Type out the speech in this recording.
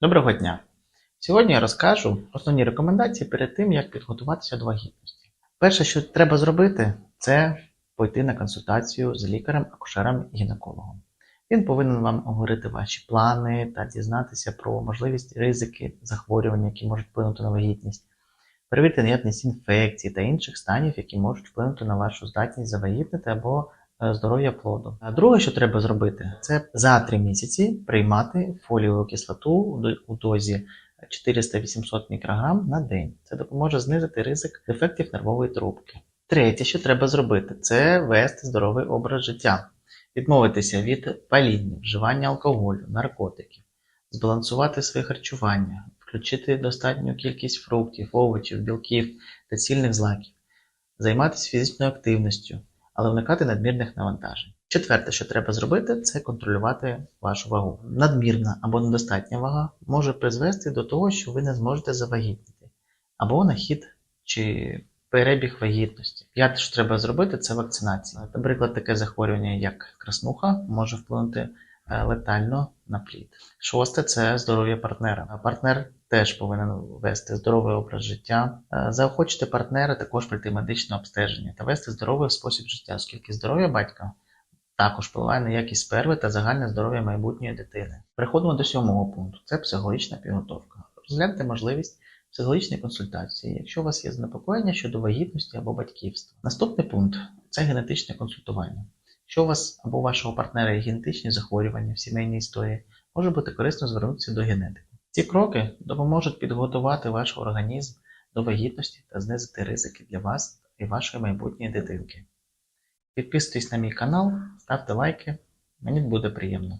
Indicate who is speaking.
Speaker 1: Доброго дня! Сьогодні я розкажу основні рекомендації перед тим, як підготуватися до вагітності. Перше, що треба зробити, це пойти на консультацію з лікарем, акушером гінекологом. Він повинен вам оговорити ваші плани та дізнатися про можливість ризики захворювань, які можуть вплинути на вагітність, перевірити наявність інфекцій та інших станів, які можуть вплинути на вашу здатність завагітнити або здоров'я плоду. А друге, що треба зробити, це за 3 місяці приймати фолієву кислоту у дозі 400-800 мікрограм на день. Це допоможе знизити ризик дефектів нервової трубки. Третє, що треба зробити, це вести здоровий образ життя, відмовитися від паління, вживання алкоголю, наркотиків, збалансувати своє харчування, включити достатню кількість фруктів, овочів, білків та цільних злаків, займатися фізичною активністю, але уникати надмірних навантажень. Четверте, що треба зробити, це контролювати вашу вагу. Надмірна або недостатня вага може призвести до того, що ви не зможете завагітніти, або на хід чи перебіг вагітності. П'яте, що треба зробити, це вакцинація. Наприклад, таке захворювання, як краснуха, може вплинути летально на плід. Шосте це здоров'я партнера. Партнер теж повинен вести здоровий образ життя. Е, Заохочити партнера також пройти медичне обстеження та вести здоровий спосіб життя, оскільки здоров'я батька також впливає на якість сперми та загальне здоров'я майбутньої дитини. Переходимо до сьомого пункту: це психологічна підготовка. Розгляньте можливість психологічної консультації, якщо у вас є занепокоєння щодо вагітності або батьківства. Наступний пункт це генетичне консультування. Якщо у вас або вашого партнера є генетичні захворювання в сімейній історії, може бути корисно звернутися до генетики. Ці кроки допоможуть підготувати ваш організм до вагітності та знизити ризики для вас і вашої майбутньої дитинки. Підписуйтесь на мій канал, ставте лайки, мені буде приємно.